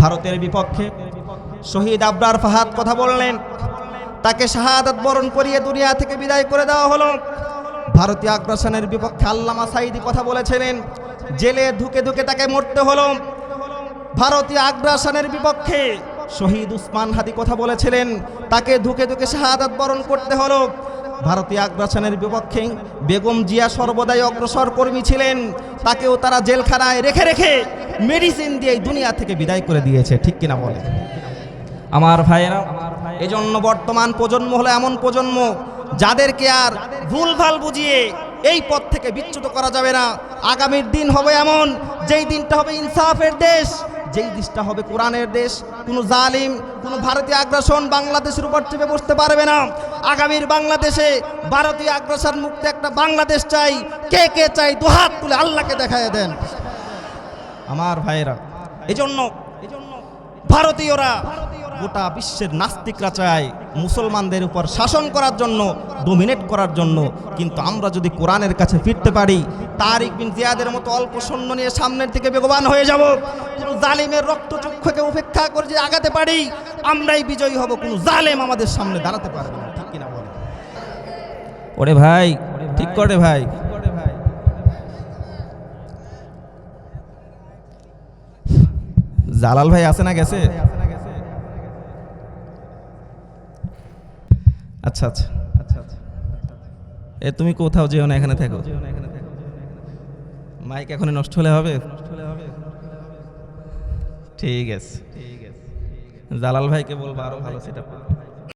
ভারতের বিপক্ষে। শহীদ আবরার ফাহাদ কথা বললেন। তাকে শাহাদাত বরণ করিয়ে দুনিয়া থেকে বিদায় করে দেওয়া হলো। ভারতীয় আগ্রাসনের বিপক্ষে আল্লামা সাইদি কথা বলেছিলেন, জেলে ধুকে ধুকে তাকে মরতে হলো। ভারতীয় আগ্রাসনের বিপক্ষে শহীদ উসমান হাদি কথা বলেছিলেন, তাকে ধুকে ধুকে শাহাদাত বরণ করতে হলো। ভারতীয় আগ্রাসনের বিপক্ষে বেগম জিয়া সর্বদাই অগ্রসর কর্মী ছিলেন, তাকেও তারা জেলখানায় রেখে রেখে মেডিসিন দিয়ে এই দুনিয়া থেকে বিদায় করে দিয়েছে, ঠিক কিনা বলে আমার ভাইয়েরা, এজন্য বর্তমান প্রজন্ম হলো এমন প্রজন্ম যাদেরকে আর ভুলভাল বুঝিয়ে এই পথ থেকে বিচ্যুত করা যাবে না। আগামীর দিন হবে এমন, যেই দিনটা হবে ইনসাফের দেশ, যেই দেশটা হবে কোরআনের দেশ। কোনো জালিম, কোনো ভারতীয় আগ্রাসন বাংলাদেশের উপর চেপে বসতে পারবে না। আগামীর বাংলাদেশে ভারতীয় আগ্রাসন মুক্ত একটা বাংলাদেশ চাই। কে কে চাই? দুহাত তুলে আল্লাহকে দেখায় দেন। আমার ভাইয়েরা এজন্য ভারতীয়রা গোটা বিশ্বের নাস্তিকরা চায় মুসলমানদের উপর শাসন করার জন্য ডোমিনেট করার জন্য। কিন্তু আমরা যদি কোরআনের কাছে ফিরতে পারি তারিক বিন জিয়াদের মতো অল্প সৈন্য নিয়ে সামনের দিকে বেগবান হয়ে যাব। কোনো জালিমের রক্তচক্ষুকে উপেক্ষা করে যে আগাতে পারি আমরাই বিজয়ী হব। কোনো জালেম আমাদের সামনে দাঁড়াতে পারবে না। ঠিক কিনা বলে? ওরে ভাই ঠিক করে ভাই। জালাল ভাই আছে না গেছে? আচ্ছা আচ্ছা। আচ্ছা এ, তুমি কোথাও যেও না, এখানে থাকো। মাইক এখন নষ্ট হলে হবে? ঠিক আছে। ঠিক আছে জালাল ভাইকে বলব আরও ভালো সেটা